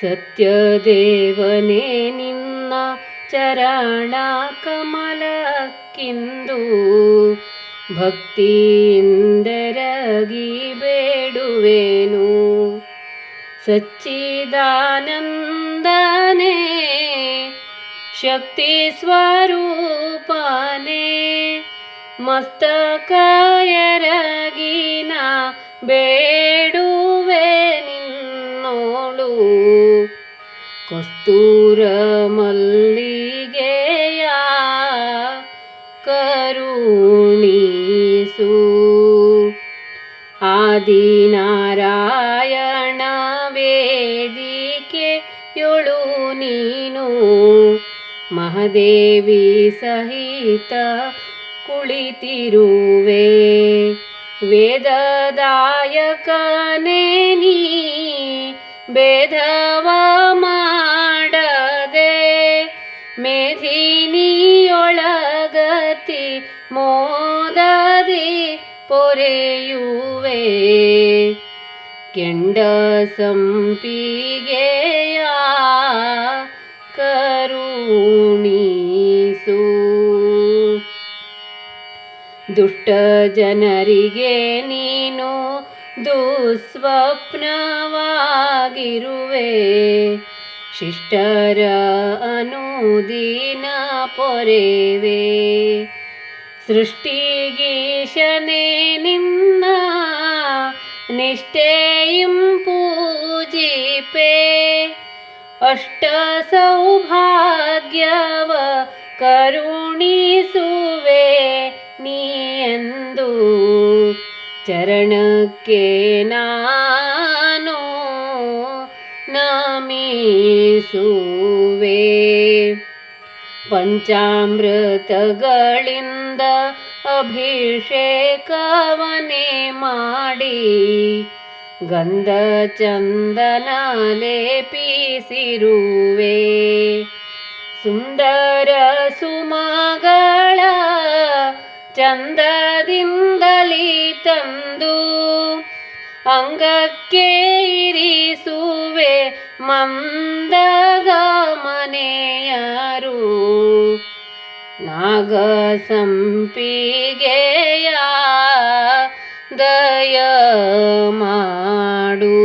ಸತ್ಯದೇವನೇ ನಿನ್ನ ಚರಣ ಕಮಲಕ್ಕಿಂದು ಭಕ್ತಿಯಿಂದರಗಿ ಬೇಡುವೆನು. ಸಚ್ಚಿದಾನಂದನೇ ಶಕ್ತಿ ಸ್ವರೂಪನೇ ಮಸ್ತಕ ಎರಗಿನ ಬೇಡುವೆ ಕಸ್ತೂರ ಮಲ್ಲಿಗೆಯ ಕರುಣಿಸು. ಆದಿನಾರಾಯಣ ವೇದಿಕೆಯೊಳು ನೀನು ಮಹದೇವಿ ಸಹಿತ ಕುಳಿತಿರುವೆ. ವೇದದಾಯಕನೇ ನೀ ಭೇದವ ಮೋದದಿ ಪೊರೆಯುವೆ. ಕೆಂಡ ಸಂಪಿಗೆಯ ಕರುಣಿಸು. ದುಷ್ಟ ಜನರಿಗೆ ನೀನು ದುಸ್ವಪ್ನವಾಗಿರುವೆ. ಶಿಷ್ಟರ ಅನುದಿನ ಪೊರೆವೆ. सृष्टिगीशने निन्दा निष्ठेयिं पूजिपे। अष्टसौभाग्यव करुणी सुवे नियन्तु चरणके नानो नमी सुवे ಪಂಚಾಮೃತಗಳಿಂದ ಅಭಿಷೇಕವನೇ ಮಾಡಿ ಗಂಧ ಚಂದನ ಲೇಪಿಸಿರುವೆ ಸುಂದರ ಸುಮಗಳ ಚಂದದಿಂದಲಿ ತಂದು ಅಂಗಕ್ಕೆ ಇರಿಸುವೆ ಮಂದಗಮನೆಯರು ನಾಗ ಸಂಪಿಗೆಯ ದಯ ಮಾಡು